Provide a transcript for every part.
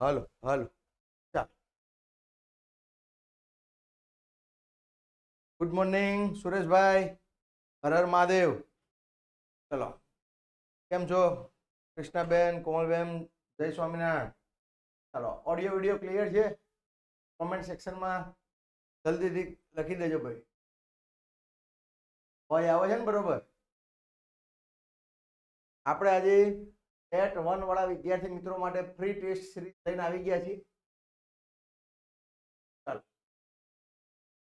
હાલો, hello, ચાલો. Good morning સુરેશભાઈ, હર હર મહાદેવ. ચલો, કેમ છો? કૃષ્ણાબેન, કોમલબેન, જય સ્વામિનારાયણ. ચાલો ઓડિયો વીડિયો ક્લિયર છે? કોમેન્ટ સેક્શનમાં જલ્દીથી લખી દેજો ભાઈ. ભાઈ આવે છે ને બરોબર? આપણે આજે ટેટ વન વાળા વિદ્યાર્થી મિત્રો માટે ફ્રી ટેસ્ટ સિરીઝ લઈને આવી ગયા છીએ.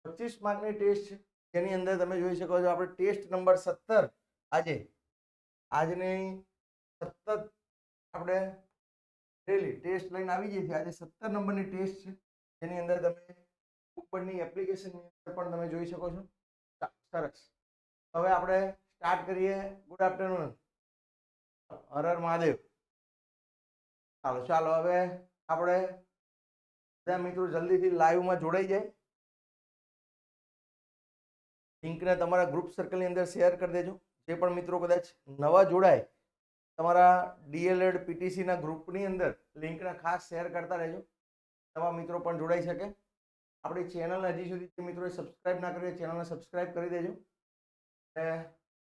પચીસ માર્કની ટેસ્ટ જેની અંદર તમે જોઈ શકો છો આપણે ટેસ્ટ નંબર સત્તર. આજે, આજની સતત આપણે ડેલી ટેસ્ટ લઈને આવી જઈએ છીએ. આજે સત્તર નંબરની ટેસ્ટ છે. જેની અંદર તમે ઉપરની એપ્લિકેશનની અંદર પણ તમે જોઈ શકો છો. સરસ. હવે આપણે સ્ટાર્ટ કરીએ. Good afternoon Har Har Mahadev. ચાલો ચાલો, હવે આપણે બધા મિત્રો જલ્દીથી લાઈવમાં જોડાઈ જાય. લિંકને તમારા ગ્રુપ સર્કલની અંદર શેર કરી દેજો. જે પણ મિત્રો કદાચ નવા જોડાય, તમારા ડીએલએડ પીટીસીના ગ્રુપની અંદર લિંકને ખાસ શેર કરતા રહેજો. નવા મિત્રો પણ જોડાઈ શકે. આપણી ચેનલ હજી સુધી મિત્રોએ સબસ્ક્રાઈબ ના કરી ચેનલને સબસ્ક્રાઈબ કરી દેજો. અને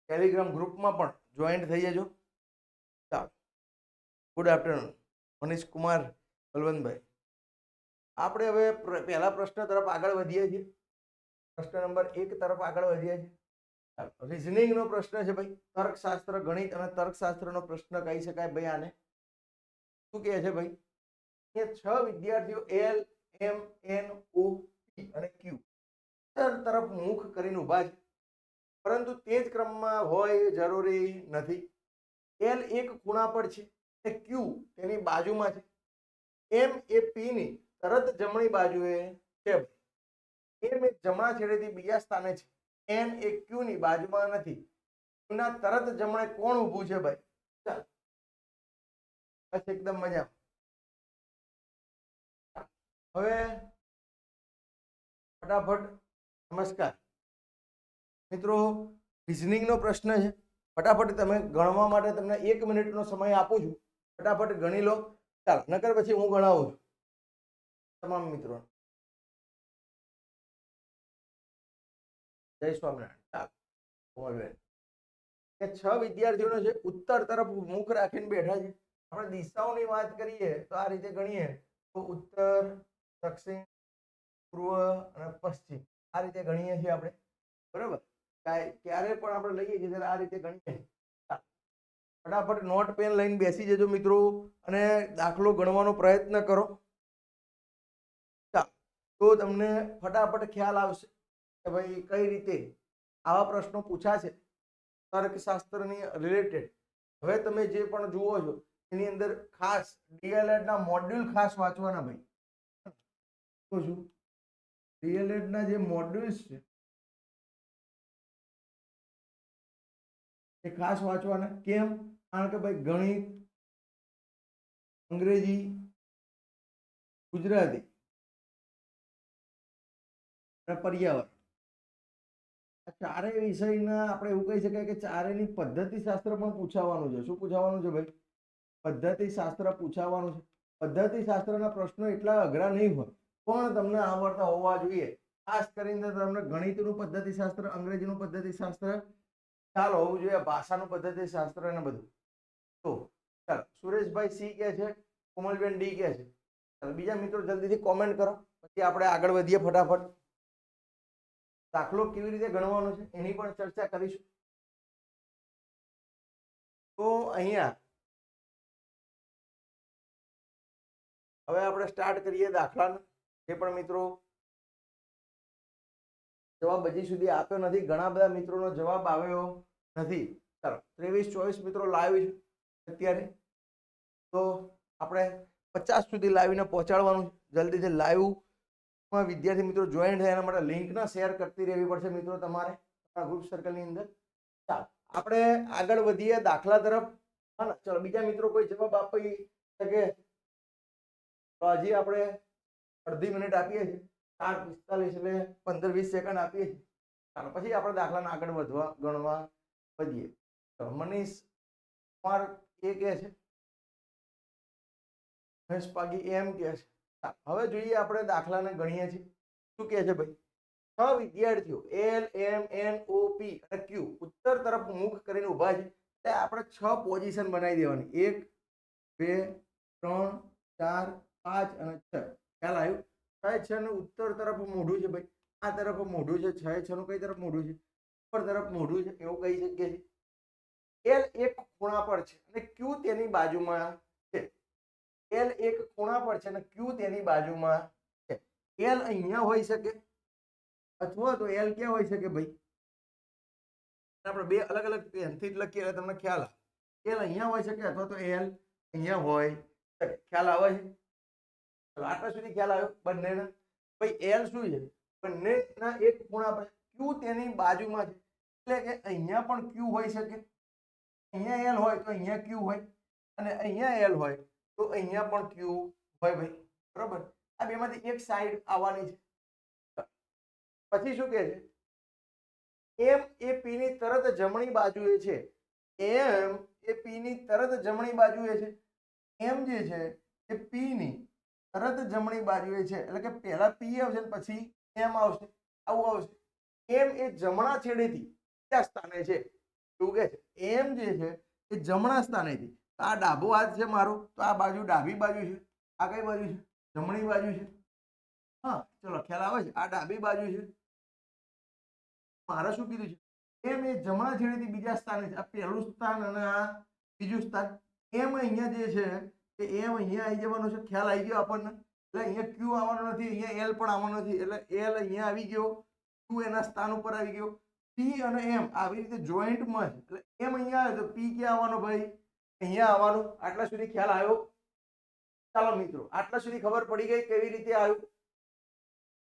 ટેલિગ્રામ ગ્રુપમાં પણ જોઈન્ટ થઈ જજો. ચાલો ગુડ આફ્ટરનૂન મનીષ કુમાર, બલવંતભાઈ. આપણે હવે પહેલા પ્રશ્ન તરફ આગળ વધીએ છીએ. પ્રશ્ન નંબર એક તરફ આગળ વધીએ છીએ. રિઝનિંગનો પ્રશ્ન છે ભાઈ. તર્કશાસ્ત્ર ગણિત અને તર્કશાસ્ત્રનો પ્રશ્ન કહી શકાય ભાઈ આને. શું કહે છે ભાઈ? કે છ વિદ્યાર્થીઓ એલ એમ એન ઓ પી અને ક્યુ તરફ મુખ કરીને ઊભા છે. પરંતુ તે જ ક્રમમાં હોય, જરૂરી નથી. એલ એક ખૂણા પર છે અને ક્યુ તેની બાજુમાં છે. એમ એ પી ની તરત જમણી બાજુએ છે. એમ એ જમણા છેડેથી બીજા સ્થાને છે. એન એ ક્યુ ની બાજુમાં નથી. એના તરત જમણે કોણ ઊભું છે ભાઈ? ચાલ. બસ એકદમ મજા હવે ફટાફટ નમસ્કાર. મિત્રો રિઝનિંગનો પ્રશ્ન છે. ફટાફટ તમે ગણવા માટે તમને એક મિનિટનો સમય આપું છું. ફટાફટ ગણી લો. ચાલ, નકર પછી હું ગણાવું છું. તમામ મિત્રો. જય સ્વામિનારાયણ. ચાલ કોમલબેન કે છ વિદ્યાર્થીઓનો છે ઉત્તર તરફ મુખ રાખીને બેઠા છે. આપણે દિશાઓની વાત કરીએ તો આ રીતે ગણીએ. તો ઉત્તર, દક્ષિણ, પૂર્વ અને પશ્ચિમ. આ રીતે ગણીએ છીએ આપણે. બરાબર? ક્યારે પણ આપણે લઈએ છીએ, ત્યારે આ રીતે ગણીએ. ફટાફટ નોટ, પેન લઈને બેસી જજો મિત્રો, અને દાખલો ગણવાનો પ્રયત્ન કરો. તો તમને ફટાફટ ખ્યાલ આવશે કે ભાઈ કઈ રીતે આવા પ્રશ્નો પૂછાશે તર્કશાસ્ત્રની રિલેટેડ હવે તમે જે પણ જુઓ છો, એની અંદર ખાસ ડીએલએડના મોડ્યુલ ખાસ વાંચવાના ભાઈ. શું? ડીએલએડના જે મોડ્યુલ્સ છે એ ખાસ વાંચવાના. કેમ? કારણ કે ભાઈ ગણિત, અંગ્રેજી, ગુજરાતી અને પર્યાવરણ. આ ચારેય વિષયના આપણે એવું કહી શકાય કે ચારેયની પદ્ધતિ શાસ્ત્ર પણ પૂછાવાનું છે. શું પૂછાવાનું છે ભાઈ? પદ્ધતિ શાસ્ત્ર પૂછાવાનું છે. પદ્ધતિ શાસ્ત્રના પ્રશ્નો એટલા અઘરા નહીં હોય. પણ તમને આવડતા હોવા જોઈએ. ખાસ કરીને તમને ગણિતનું પદ્ધતિ શાસ્ત્ર અંગ્રેજીનું પદ્ધતિ શાસ્ત્ર ખ્યાલ હોવું જોઈએ, ભાષાનું પદ્ધતિ, શાસ્ત્ર અને બધું. તો ચાલો, સુરેશભાઈ સી કે છે, કોમલબેન ડી કે છે. ચાલો, બીજા મિત્રો જલ્દીથી કોમેન્ટ કરો, પછી આપણે આગળ વધીએ ફટાફટ. દાખલો કેવી રીતે ગણવાનો છે, એની પણ ચર્ચા કરીશું. તો અહીંયા હવે આપણે સ્ટાર્ટ કરીએ દાખલાનું. જે પણ મિત્રો જવાબ હજી સુધી આપ્યો નથી. ઘણા બધા મિત્રોનો જવાબ આવ્યો નથી. ચાલો, ત્રેવીસ ચોવીસ મિત્રો લાવી અત્યારે. તો આપણે પચાસ સુધી લાવીને પહોંચાડવાનું જલ્દીથી લાઈવમાં વિદ્યાર્થી મિત્રો જોઈન થાય એના માટે લિંકના શેર કરતી રહેવી પડશે મિત્રો તમારે તમારા ગ્રુપ સર્કલની અંદર. ચાલો, આપણે આગળ વધીએ દાખલા તરફ. હા ના ચલો, બીજા મિત્રો કોઈ જવાબ આપી શકે? તો હજી આપણે અડધી મિનિટ આપીએ છીએ. ચાર પિસ્તાલીસ એટલે પંદર વીસ સેકન્ડ આપીએ. ચાલો, પછી આપણે દાખલાને આગળ વધવા, ગણવા વધીએ. તો મનીષ કુમાર એ કે છે. મહેશ પાગી એમ કે છે. હવે જોઈએ આપણે દાખલાને ગણીએ છીએ. શું કહે છે ભાઈ? છ વિદ્યાર્થીઓ એલ એમ એન ઓ પી અને ક્યુ ઉત્તર તરફ મુખ કરીને ઊભા છે. એટલે આપણે છ પોઝિશન બનાવી દેવાની. એક, બે, ત્રણ, ચાર, પાંચ અને છ. ખ્યાલ આવ્યું? છ નું ઉત્તર તરફ મોઢું છે ભાઈ. આ તરફ મોઢું છે, છ છ નું કઈ તરફ મોઢું છે? ઉપર તરફ મોઢું છે, એવું કહી શકીએ છીએ. એલ એક ખૂણા પર છે અને ક્યુ તેની બાજુમાં છે. એલ એક ખૂણા પર છે અને ક્યુ તેની બાજુમાં છે. એલ અહીંયા હોઈ શકે અથવા તો એલ ક્યાં હોઈ શકે ભાઈ? આપણે બે અલગ અલગ પેનથી જ લખીએ, એટલે તમને ખ્યાલ આવે. એલ અહીંયા હોઈ શકે અથવા તો એલ અહીંયા હોય શકે. ખ્યાલ આવે છે? આટલા સુધી ખ્યાલ આવ્યો બંનેના. ભાઈ એલ શું છે? બંનેના એક ખૂણા પર ક્યુ તેની બાજુમાં છે. એટલે કે અહીંયા પણ ક્યુ હોઈ શકે. અહીંયા એલ હોય તો અહીંયા ક્યુ હોય. અને અહીંયા એલ હોય તો અહીંયા પણ ક્યુ હોય ભાઈ. બરોબર? આ બેમાંથી એક સાઈડ આવવાની છે. પછી શું કહે છે? એમ એ પી ની તરત જમણી બાજુએ છે. એમ એ પી ની તરત જમણી બાજુએ છે. એમ જે છે એ પી ની તરત જમણી બાજુએ છે. એટલે કે પહેલા પી આવશે પછી એમ આવશે, આવું આવશે. એમ એ જમણા છેડેથી કયા સ્થાને છે. એવું કે છે. એમ જે છે એ જમણા સ્થાનેથી. આ ડાબો હાથ છે મારો, તો આ બાજુ ડાબી બાજુ છે. આ કઈ બાજુ છે? જમણી બાજુ છે. હા, ચલો, ખ્યાલ આવે છે? આ ડાબી બાજુ છે. મારે શું કીધું છે? એમ એ જમણા છેડેથી બીજા સ્થાને છે. આ પહેલું સ્થાન અને આ બીજું સ્થાન. એમ અહીંયા જે છે કે એમ અહીંયા આવી જવાનો છે, ખ્યાલ આવી ગયો આપણને? એટલે અહીંયા ક્યુ આવવાનો નથી, અહીંયા એલ પણ આવવાનો નથી, એટલે એલ અહીંયા આવી ગયો ક્યુ એના સ્થાન ઉપર આવી ગયો. પી અને એમ આવી રીતે જોઈન્ટમાં છે એટલે એમ અહીંયા આવે તો પી ક્યાં આવવાનો ભાઈ? અહીંયા આવવાનું. આટલા સુધી ખ્યાલ આવ્યો? ચાલો મિત્રો, આટલા સુધી ખબર પડી ગઈ કેવી રીતે આવ્યું?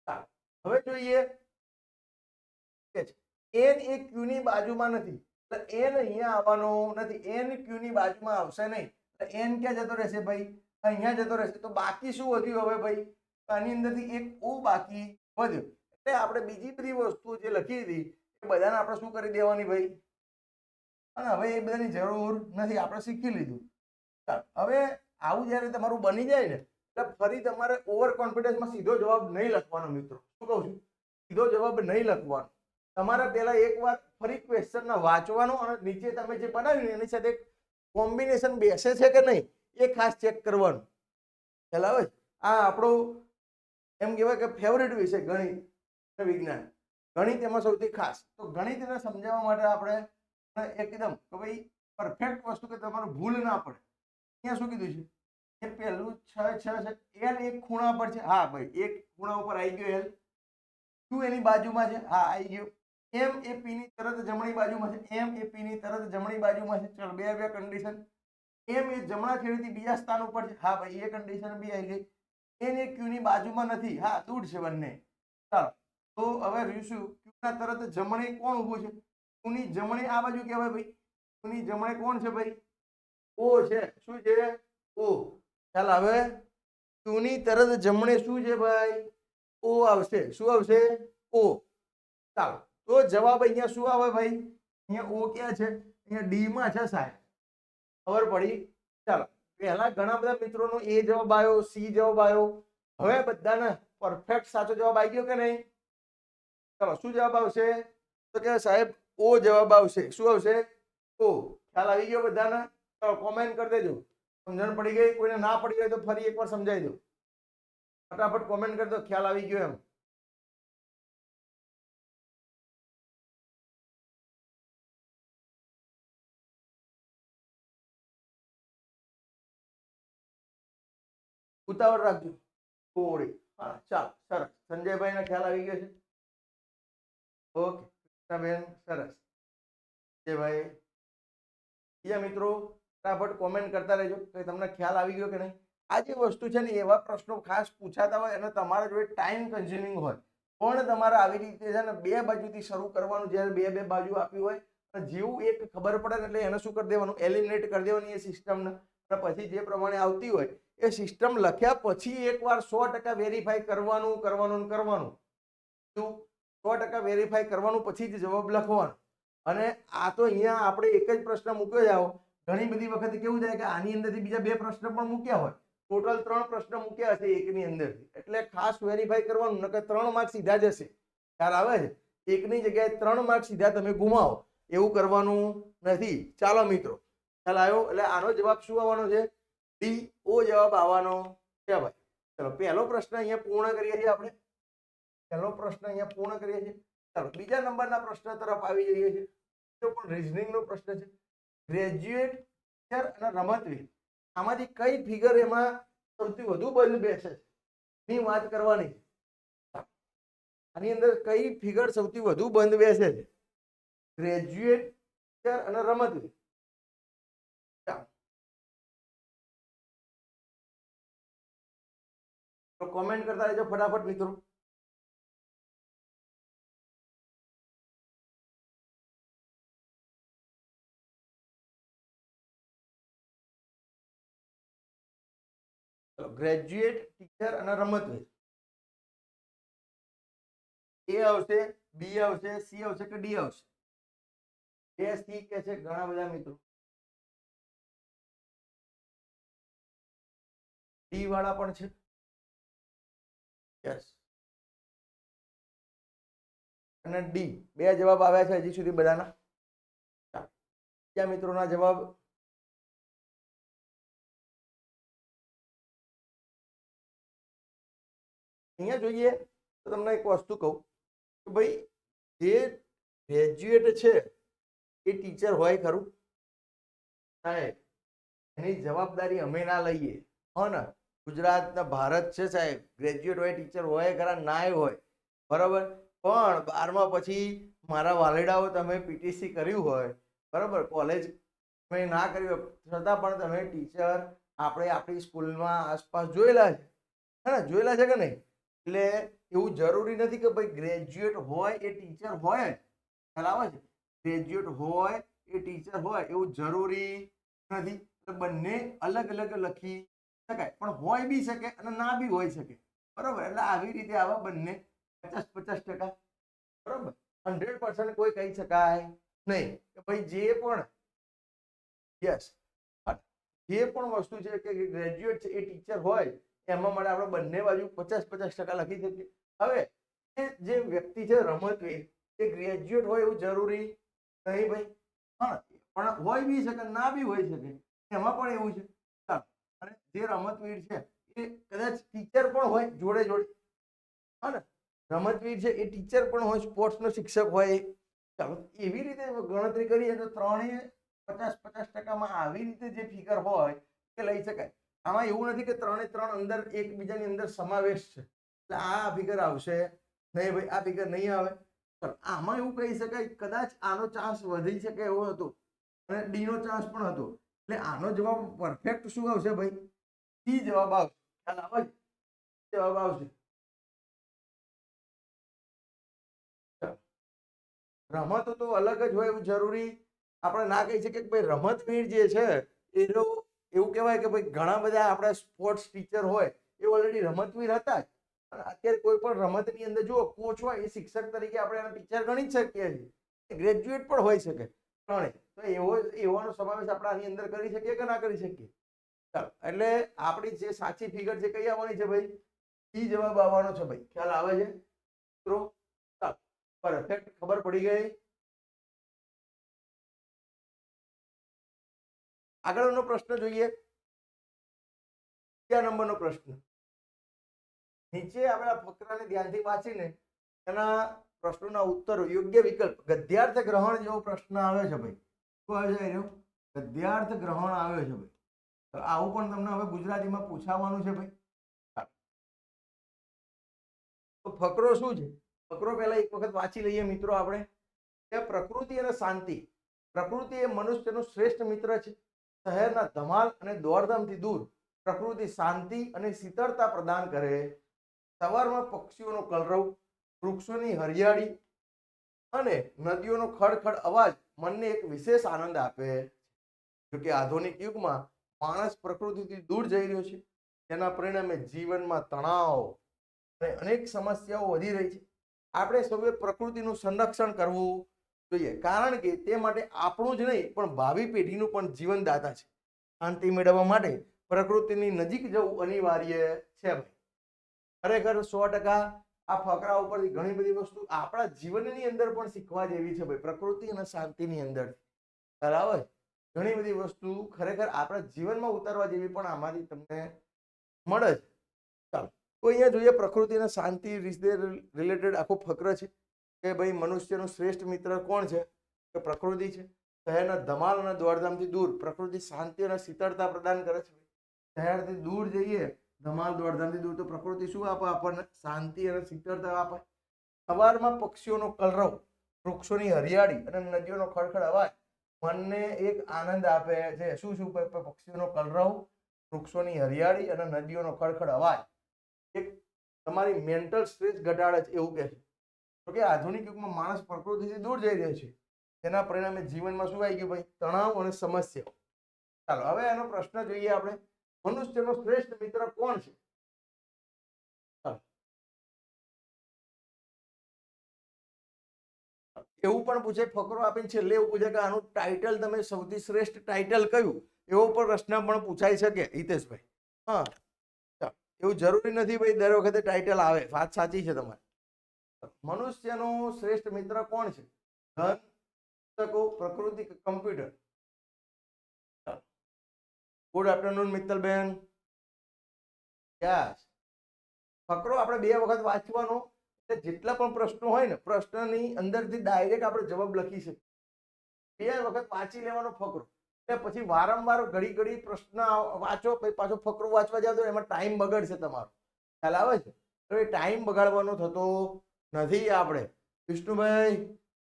ચાલો, હવે જોઈએ એન એ ક્યુ ની બાજુમાં નથી, એટલે એન અહીંયા આવવાનો નથી એન ક્યુ ની બાજુમાં આવશે નહીં. એન ક્યાં જતો રહેશે ભાઈ, અહીંયા જતો રહેશે. તો બાકી શું વધ્યું હવે ભાઈ? તો આની અંદરથી એક ઓ બાકી વધ્યો. એટલે આપણે બીજી બધી વસ્તુઓ જે લખી હતી, એ બધાને આપણે શું કરી દેવાની ભાઈ? અને હવે એ બધાની જરૂર નથી, આપણે શીખી લીધું. હવે આવું જ્યારે તમારું બની જાય ને, એટલે ફરી તમારે ઓવર કોન્ફિડન્સમાં સીધો જવાબ નહીં લખવાનો મિત્રો. શું કહું છું? સીધો જવાબ નહીં લખવાનો. તમારે પહેલા એકવાર ફરી ક્વેશ્ચનને વાંચવાનો અને નીચે તમે જે બનાવ્યું એની સાથે કોમ્બિનેશન બેસે છે કે નહીં એ ખાસ ચેક કરવાનું. ખ્યાલ આવે આ આપણો એમ કહેવાય કે ફેવરેટ વિષય, ગણિત વિજ્ઞાન. ગણિત એમાં સૌથી ખાસ. તો ગણિતને સમજાવવા માટે આપણે એકદમ કે ભાઈ પરફેક્ટ વસ્તુ કે તમારે ભૂલ ના પડે. અહીંયા શું કીધું છે? એ પહેલું છ છ, છે એલ એક ખૂણા પર છે. હા ભાઈ, એક ખૂણા ઉપર આવી ગયો એલ શું એની બાજુમાં છે? હા આવી ગયો એમ એ પી ની તરત જમણી બાજુમાં છે. એમ એ પી ની તરત જમણી બાજુમાં છે. ચલો, બે બે કન્ડિશન એમ એ જમણા છેડેથી બીજા સ્થાન ઉપર છે. હા, ભાઈ, એ કન્ડિશન બી આવી ગઈ. એન એ ક્યુ ની બાજુમાં નથી. હા દૂર છે બંને. ચાલો, તો હવે રહ્યું ક્યુના તરત જમણે કોણ ઊભું છે? ક્યુ ની જમણે, આ બાજુ કહેવાય ભાઈ. ક્યુ ની જમણે કોણ છે ભાઈ? ઓ છે. શું છે? ઓ ચાલ, હવે ક્યુ ની તરત જમણે શું છે ભાઈ? ઓ આવશે. શું આવશે? ઓ ચાલો. તો જવાબ અહીંયા શું આવે ભાઈ? અહીંયા ઓ ક્યાં છે? અહીંયા ડી માં છે સાહેબ. ખબર પડી? ચાલો, પહેલા ઘણા બધા મિત્રોનો એ જવાબ આવ્યો, સી જવાબ આવ્યો. હવે બધાને પરફેક્ટ સાચો જવાબ આવી ગયો કે નહીં? ચાલો, શું જવાબ આવશે? તો કે સાહેબ, ઓ જવાબ આવશે. શું આવશે? ઓ. ખ્યાલ આવી ગયો બધાને? ચાલો કોમેન્ટ કરી દેજો. સમજણ પડી ગઈ? કોઈને ના પડી ગઈ તો ફરી એકવાર સમજાવી દો. ફટાફટ કોમેન્ટ કરી દો. ખ્યાલ આવી ગયો એમ. ઉતાવળ રાખજો. થોડી હા, ચાલો, સરસ. સંજયભાઈને ખ્યાલ આવી ગયો છે? ઓકે કૃષ્ણાબેન સરસ. સંજયભાઈ બીજા મિત્રો, ફટાફટ કોમેન્ટ કરતા રહેજો કે તમને ખ્યાલ આવી ગયો કે નહીં. આ જે વસ્તુ છે ને, એવા પ્રશ્નો ખાસ પૂછાતા હોય અને તમારા જોડે ટાઈમ કન્ઝ્યુમિંગ હોય. પણ તમારે આવી રીતે છે ને, બે બાજુથી શરૂ કરવાનું, જ્યારે બે બે બાજુ આપી હોય જેવું એક ખબર પડે એટલે એને શું કરી દેવાનું? એલિમિનેટ કરી દેવાની એ સિસ્ટમને અને પછી જે પ્રમાણે આવતી હોય એ સિસ્ટમ લખ્યા પછી એકવાર સો ટકા વેરીફાઈ કરવાનું કરવાનું કરવાનું. સો ટકા વેરીફાઈ કરવાનું પછી જ જવાબ લખવાનો. અને આ તો અહીંયા આપણે એક જ પ્રશ્ન મૂક્યો જ આવો. ઘણી બધી વખત કેવું થાય કે આની અંદરથી બીજા બે પ્રશ્ન પણ મૂક્યા હોય. ટોટલ ત્રણ પ્રશ્ન મૂક્યા હશે એકની અંદર એટલે ખાસ વેરીફાઈ કરવાનું, નકર ત્રણ માર્ક સીધા જશે ખ્યાલ આવે છે? એકની જગ્યાએ ત્રણ માર્ક સીધા તમે ગુમાવો. એવું કરવાનું નથી. ચાલો મિત્રો. ખ્યાલ આવ્યો? એટલે આનો જવાબ શું આવવાનો છે? ડી ઓ જવાબ આવવાનો છે ભાઈ. ચલો, પહેલો પ્રશ્ન અહીંયા પૂર્ણ કરીએ છીએ આપણે. પહેલો પ્રશ્ન અહીંયા પૂર્ણ કરીએ છીએ. ચાલો, બીજા નંબરના પ્રશ્ન તરફ આવી જઈએ છીએ. બીજો પણ રિઝનિંગનો પ્રશ્ન છે. ગ્રેજ્યુએટ અને રમતવીર. આમાંથી કઈ ફિગર એમાં સૌથી વધુ બંધ બેસે છે? ની વાત કરવાની છે. આની અંદર કઈ ફિગર સૌથી વધુ બંધ બેસે છે? ગ્રેજ્યુએટ અને રમતવીર. તો કોમેન્ટ કરતા રહેજો ફટાફટ મિત્રો. ગ્રેજ્યુએટ ટીચર અને રમતવીર એ આવશે બી આવશે સી આવશે કે ડી આવશે? એ સી કે છે ઘણા બધા મિત્રો. ડી વાળા પણ છે. યસ અને ડી બે જવાબ આવ્યા છે હજી સુધી બધાના. ચાલો. મિત્રોના જવાબ. અહીંયા જોઈએ તો તમને એક વસ્તુ કહું કે ભાઈ, જે ગ્રેજ્યુએટ છે એ ટીચર હોય ખરું? સાહેબ, એની જવાબદારી અમે ના લઈએ. હો, ને. ગુજરાતના ભારત છે સાહેબ. ગ્રેજ્યુએટ હોય ટીચર હોય, ખરા નાય હોય. બરાબર? પણ બારમા પછી મારા વાલેડાઓ તમે પીટીસી કર્યું હોય, બરાબર? કોલેજ તમે ના કર્યું હોય, છતાં પણ તમે ટીચર આપણે આપણી સ્કૂલમાં આસપાસ જોયેલા છે. હે જોયેલા છે કે નહીં? એટલે એવું જરૂરી નથી કે ભાઈ ગ્રેજ્યુએટ હોય એ ટીચર હોય બરાબર છે? ગ્રેજ્યુએટ હોય એ ટીચર હોય એવું જરૂરી નથી. બંને અલગ અલગ લખી શકાય. પણ હોય બી શકે અને ના બી હોઈ શકે. બરોબર? એટલે આવી રીતે આવા બંને પચાસ પચાસ ટકા. બરોબર? હંડ્રેડ પર્સન્ટ કોઈ કહી શકાય નહીં. કે ભાઈ જે પણ યસ. જે પણ વસ્તુ છે કે ગ્રેજ્યુએટ છે એ ટીચર હોય, એમાં માટે આપણે બંને બાજુ પચાસ પચાસ ટકા લખી શકીએ. હવે જે વ્યક્તિ છે રમતવીર એ ગ્રેજ્યુએટ હોય એવું જરૂરી નહીં ભાઈ. હા. પણ હોય બી શકે, ના બી હોઈ શકે. એમાં પણ એવું છે. જે રમતવીર છે, એ કદાચ ટીચર પણ હોય જોડે જોડે. હા ને? રમતવીર છે, એ ટીચર પણ હોય સ્પોર્ટ્સનો શિક્ષક હોય. ચાલો, એવી રીતે ગણતરી કરીએ તો ત્રણેય પચાસ પચાસ ટકામાં આવી રીતે જે ફિગર હોય, એ લઈ શકાય. આમાં એવું નથી કે ત્રણે ત્રણ અંદર એકબીજાની અંદર સમાવેશ છે. એટલે આ ફિગર આવશે. નહીં ભાઈ, આ ફિગર નહીં આવે. પણ આમાં એવું કહી શકાય, કદાચ આનો ચાન્સ વધી શકે એવો હતો. અને ડીનો ચાન્સ પણ હતો. એટલે આનો જવાબ પરફેક્ટ શું આવશે ભાઈ? સી જવાબ આવશે. ખ્યાલ આવે? જવાબ આવશે. રમતો તો અલગ જ હોય એવું જરૂરી આપણે ના કહી શકીએ કે ભાઈ રમતવીર જે છે એનો એવું કહેવાય કે ભાઈ ઘણા બધા આપણા સ્પોર્ટ્સ ટીચર હોય, એ ઓલરેડી રમતવીર હતા અત્યારે કોઈ પણ રમતની અંદર જુઓ કોચ હોય, એ શિક્ષક તરીકે આપણે એના ટીચર ગણી શકીએ છીએ. ગ્રેજ્યુએટ પણ હોઈ શકે. ત્રણે તો એવો, એવાનો સમાવેશ આપણે આની અંદર કરી શકીએ કે ના કરી શકીએ? એટલે આપણી જે સાચી ફિગર છે કઈ આવવાની છે ભાઈ, ઈ જવાબ આવવાનો છે ભાઈ. ખ્યાલ આવે છે? મિત્રો પરફેક્ટ ખબર પડી ગઈ? આગળનો પ્રશ્ન જોઈએ. કયા નંબરનો પ્રશ્ન. નીચે આપણા ફકરાને ધ્યાનથી વાંચીને એના પ્રશ્નોના ઉત્તરો, યોગ્ય વિકલ્પ, ગદ્યાર્થ ગ્રહણ જેવો પ્રશ્ન આવ્યો છે ભાઈ. શું આવે છે ગદ્યાર્થ ગ્રહણ આવ્યો છે ભાઈ. તો આવું પણ તમને હવે ગુજરાતીમાં પૂછાવાનું છે ભાઈ. તો ફકરો શું છે? ફકરો પહેલા એક વખત વાંચી લઈએ મિત્રો આપણે. પ્રકૃતિ અને શાંતિ. પ્રકૃતિ એ મનુષ્યનું શ્રેષ્ઠ મિત્ર છે. શહેરના ધમાલ અને દોડધામથી દૂર પ્રકૃતિ શાંતિ અને શીતળતા પ્રદાન કરે. સવારમાં પક્ષીઓનો કલરવ, વૃક્ષોની હરિયાળી અને નદીઓનો ખડખડ અવાજ મનને એક વિશેષ આનંદ આપે. જોકે આધુનિક યુગમાં માણસ પ્રકૃતિથી દૂર જઈ રહ્યો છે. તેના પરિણામે જીવનમાં તણાવ અને અનેક સમસ્યાઓ વધી રહી છે. આપણે સૌએ પ્રકૃતિનું સંરક્ષણ કરવું જોઈએ. કારણ કે તે માટે આપણું જ નહીં, પણ ભાવિ પેઢીનું પણ જીવનદાતા છે. શાંતિ મેળવવા માટે પ્રકૃતિની નજીક જવું અનિવાર્ય છે ભાઈ. ખરેખર સો ટકા આ ફકરા ઉપરથી ઘણી બધી વસ્તુ આપણા જીવનની અંદર પણ શીખવા જેવી છે ભાઈ. પ્રકૃતિ અને શાંતિની અંદર. બરાબર? ઘણી બધી વસ્તુ ખરેખર આપણા જીવનમાં ઉતારવા જેવી પણ આમાંથી તમને મળે છે. ચાલો, તો અહીંયા જોઈએ પ્રકૃતિ અને શાંતિ રીતે રિલેટેડ આખો ફકર છે કે ભાઈ મનુષ્યનું શ્રેષ્ઠ મિત્ર કોણ છે? કે પ્રકૃતિ છે. શહેરના ધમાલ અને દોડધામથી દૂર પ્રકૃતિ શાંતિ અને શીતળતા પ્રદાન કરે છે. શહેરથી દૂર જઈએ, ધમાલ દોડધામથી દૂર, તો પ્રકૃતિ શું આપે? આપણને શાંતિ અને શીતળતા આપે. સવારમાં પક્ષીઓનો કલરવ, વૃક્ષોની હરિયાળી અને નદીઓનો ખડખડ અવાજ મનને એક આનંદ આપે છે. શું શું પક્ષીઓનો કલરવ, વૃક્ષોની હરિયાળી અને નદીઓનો ખડખડ અવાજ. એક તમારી મેન્ટલ સ્ટ્રેસ ઘટાડે છે એવું કહે છે. તો કે આધુનિક યુગમાં માણસ પ્રકૃતિથી દૂર જઈ રહ્યો છે. તેના પરિણામે જીવનમાં શું આવી ગયું ભાઈ? તણાવ અને સમસ્યાઓ. ચાલો, હવે એનો પ્રશ્ન જોઈએ આપણે. મનુષ્યનો શ્રેષ્ઠ મિત્ર કોણ છે? એવું પણ પૂછે, ફકરો આપીને છેલ્લે એવું પૂછે કે આનું ટાઇટલ તમે સૌથી શ્રેષ્ઠ ટાઇટલ કયું? એવો પણ પ્રશ્ન પણ પૂછાઈ શકે હિતેશભાઈ. હા એવું જરૂરી નથી ભાઈ, દર વખતે ટાઇટલ આવે. વાત સાચી છે તમારી. મનુષ્યનો શ્રેષ્ઠ મિત્ર કોણ છે? ધન, પુસ્તકો, પ્રકૃતિ કમ્પ્યુટર ગુડ આફ્ટરનૂન મિત્તલબેન. યસ ફકરો, આપણે બે વખત વાંચવાનો. જેટલા પણ પ્રશ્નો હોય ને, પ્રશ્નની અંદરથી ડાયરેક્ટ આપણે જવાબ લખી શકીએ. બે વખત વાંચી લેવાનો ફકરો. એટલે પછી વારંવાર ઘડી ઘડી પ્રશ્ન વાંચો, પછી પાછો ફકરો વાંચવા જાવ તો એમાં ટાઈમ બગડશે તમારો. ખ્યાલ આવે છે? તો એ ટાઈમ બગાડવાનો થતો નથી આપણે. વિષ્ણુભાઈ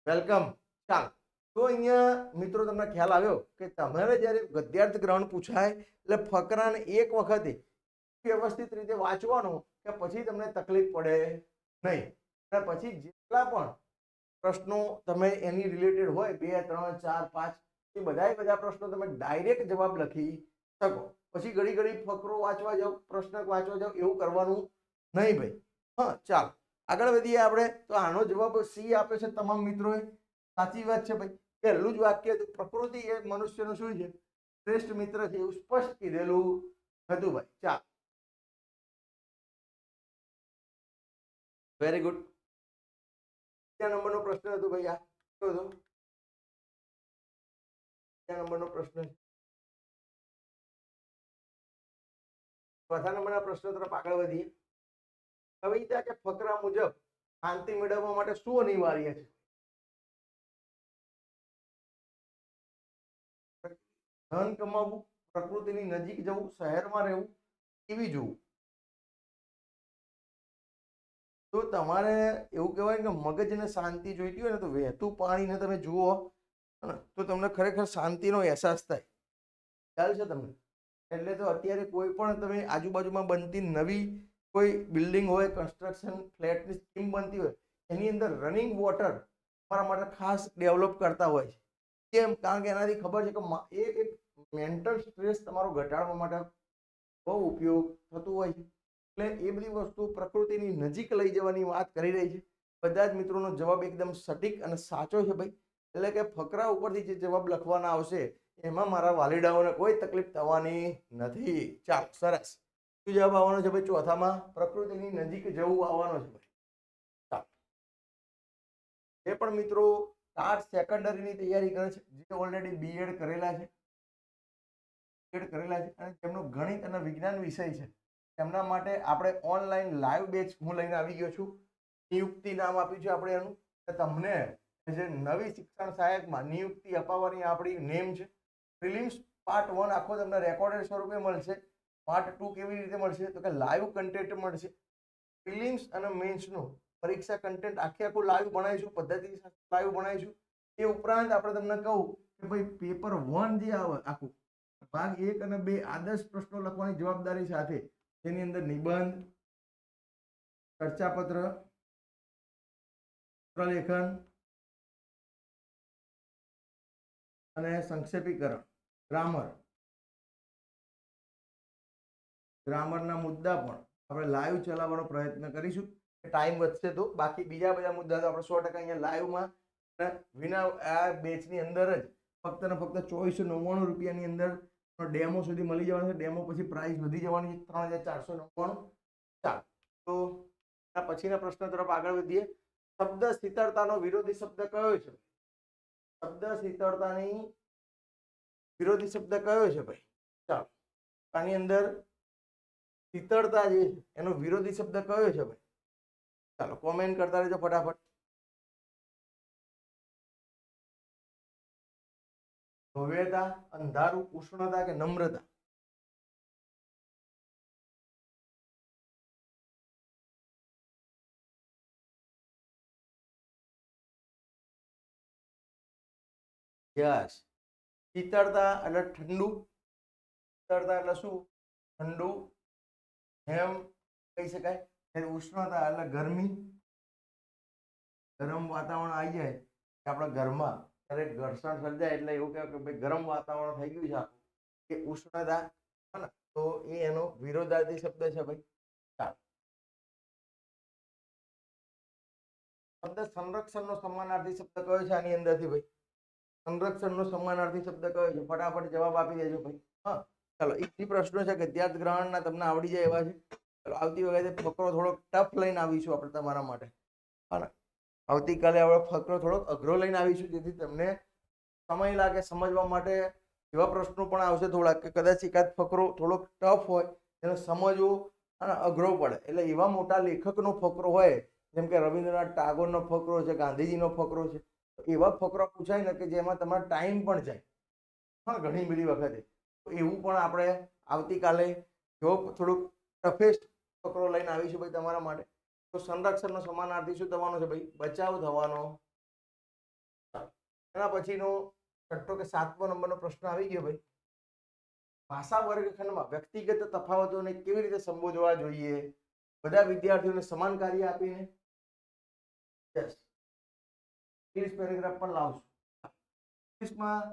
વેલકમ ચાલો. તો અહીંયા મિત્રો તમને ખ્યાલ આવ્યો કે તમારે જ્યારે ગદ્યાર્થ ગ્રહણ પૂછાય, એટલે ફકરાને એક વખતે વ્યવસ્થિત રીતે વાંચવાનો કે પછી તમને તકલીફ પડે. નહીં. અને પછી જેટલા પણ પ્રશ્નો તમે એની રિલેટેડ હોય, બે, ત્રણ, ચાર, પાંચ, એ બધાય બધા પ્રશ્નો તમે ડાયરેક્ટ જવાબ લખી શકો. પછી ઘડી ઘડી ફકરો વાંચવા જાઓ પ્રશ્ન વાંચવા જાઓ એવું કરવાનું નહીં ભાઈ. હા, ચાલો. આગળ વધીએ આપણે. તો આનો જવાબ સી આપે છે તમામ મિત્રોએ. સાચી વાત છે ભાઈ. પહેલું જ વાક્ય હતું, પ્રકૃતિ એ મનુષ્યનું શું છે? શ્રેષ્ઠ મિત્ર છે એવું સ્પષ્ટ કીધેલું હતું ભાઈ. ચાલ. વેરી ગુડ બીજા નંબરનો પ્રશ્ન હતો ભાઈ, આ કયો હતો? બીજા નંબરનો પ્રશ્ન. ચોથા નંબરના પ્રશ્ન તરફ આગળ વધીએ. હવે ત્યાં કે ફકરા મુજબ શાંતિ મેળવવા માટે શું અનિવાર્ય છે? ધન કમાવવું, પ્રકૃતિની નજીક જવું, શહેરમાં રહેવું, ટીવી જોવું. તો તમારે એવું કહેવાય કે મગજને શાંતિ જોઈતી હોય ને તો વહેતું પાણીને તમે જુઓ તો તમને ખરેખર શાંતિનો અહેસાસ થાય. ખ્યાલ છે તમને? એટલે તો અત્યારે કોઈ પણ તમે આજુબાજુમાં બનતી નવી કોઈ બિલ્ડિંગ હોય કન્સ્ટ્રક્શન ફ્લેટની સ્કીમ બનતી હોય, એની અંદર રનિંગ વોટર મારા માટે ખાસ ડેવલપ કરતા હોય છે. કેમ? કારણ કે એનાથી ખબર છે કે એ એક મેન્ટલ સ્ટ્રેસ તમારો ઘટાડવા માટે બહુ ઉપયોગ થતું હોય છે. એટલે એ બધી વસ્તુ પ્રકૃતિની નજીક લઈ જવાની વાત કરી રહી છે. બધા જ મિત્રોનો જવાબ એકદમ સટીક અને સાચો છે ભાઈ. એટલે કે ફકરા ઉપરથી જે જવાબ લખવાના આવશે, એમાં મારા વાલીડાઓને કોઈ તકલીફ થવાની નથી. ચાલો, સરસ. શું જવાબ આવવાનો છે ભાઈ ચોથામાં? પ્રકૃતિની નજીક જવું આવવાનો છે ભાઈ. ચાલો. એ પણ મિત્રો ચાર સેકન્ડરીની તૈયારી કરે છે, જે ઓલરેડી બીએડ કરેલા છે બીએડ કરેલા છે અને તેમનો ગણિત અને વિજ્ઞાન વિષય છે. તેમના માટે આપણે ઓનલાઈન લાઈવ બેચ હું લઈને આવી ગયો છું. નિયુક્તિ નામ આપ્યું છે આપણે એનું. કે તમને જે નવી શિક્ષણ સહાયકમાં નિયુક્તિ અપાવવાની આપણી નેમ છે. પ્રિલિમ્સ પાર્ટ વન આખો તમને રેકોર્ડેડ સ્વરૂપે મળશે. પાર્ટ ટુ કેવી રીતે મળશે? તો કે લાઈવ કન્ટેન્ટ મળશે. પ્રિલિમ્સ અને મેન્સનું પરીક્ષા કન્ટેન્ટ આખે આખું લાઈવ બનાવીશું પદ્ધતિ લાઈવ બનાવીશું. એ ઉપરાંત આપણે તમને કહું કે ભાઈ પેપર વન જે આવે આખું, ભાગ એક અને બે આદર્શ પ્રશ્નો લખવાની જવાબદારી સાથે તેની અંદર નિબંધ, ચર્ચાપત્ર લેખન અને સંક્ષેપીકરણ, ગ્રામર. ગ્રામરના મુદ્દા પણ આપણે લાઈવ ચલાવવાનો પ્રયત્ન કરીશું. ટાઈમ વધશે તો બાકી બીજા બધા મુદ્દા તો આપણે સો ટકા અહીંયા લાઈવમાં વિના આ બેચની અંદર જ ફક્ત ને ફક્ત ચોવીસો નવ્વાણું રૂપિયાની અંદર ડેમો સુધી મળી જવાનું છે. ડેમો પછી પ્રાઇસ વધી જવાની છે. ત્રણ હજાર ચારસો નવ્વાણું. ચાલો. તો પછીના પ્રશ્ન તરફ આગળ વધીએ. શબ્દ શીતળતાનો વિરોધી શબ્દ કયો છે? શબ્દ શીતળતાની વિરોધી શબ્દ કયો છે ભાઈ? ચાલો. આની અંદર શીતળતા જે એનો વિરોધી શબ્દ કયો છે ભાઈ? ચાલો કોમેન્ટ કરતા રહેજો ફટાફટ. ભવ્યતા અંધારું, ઉષ્ણતા કે નમ્રતા? યસ. શીતળતા એટલે ઠંડુ. શીતળતા એટલે શું? ઠંડુ. હેમ કહી શકાય. ઉષ્ણતા એટલે ગરમી. ગરમ વાતાવરણ આવી જાય આપણા ઘરમાં. ત્યારે ઘર્ષણ સર્જાય એટલે એવું કહેવાય કે ભાઈ ગરમ વાતાવરણ થઈ ગયું છે આખું એ ઉષ્ણતા, હા ને? તો એ એનો વિરોધાર્થી શબ્દ છે ભાઈ. ચાલો. શબ્દ સંરક્ષણનો સમાનાર્થી શબ્દ કયો છે ફટાફટ જવાબ આપી દેજો ભાઈ. હા, ચાલો એ પ્રશ્નો છે કે ગ્રહણના, તમને આવડી જાય એવા છે. આવતી વખતે ફકરો થોડોક ટફ લઈને આવીશું આપણે તમારા માટે. હા ને? આવતીકાલે આપણે ફકરો થોડોક અઘરો લઈને આવીશું, જેથી તમને સમય લાગે સમજવા માટે. એવા પ્રશ્નો પણ આવશે થોડાક કે કદાચ એકાદ ફકરો થોડોક ટફ હોય એને સમજવો અને અઘરો પડે. એટલે એવા મોટા લેખકનો ફકરો હોય, જેમ કે રવિન્દ્રનાથ ટાગોરનો ફકરો છે, ગાંધીજીનો ફકરો છે એવા ફકરા પૂછાય ને કે જેમાં તમારો ટાઈમ પણ જાય. હા, ઘણી બધી વખતે. એવું પણ આપણે આવતીકાલે જો થોડુંક ટફેસ્ટ ફકરો લઈને આવીશું ભાઈ તમારા માટે. તો સંરક્ષણનો સમાનાર્થી શું થવાનો છે ભાઈ? બચાવ થવાનો. એના પછીનો છઠ્ઠો કે સાતમો નંબરનો પ્રશ્ન આવી ગયો ભાઈ. ભાષા વર્ગખંડમાં વ્યક્તિગત તફાવતોને કેવી રીતે સંબોધવા જોઈએ? બધા વિદ્યાર્થીઓને સમાન કાર્ય આપીને યસ ત્રીસ પેરેગ્રાફ પણ લાવશું ઇંગ્લિશમાં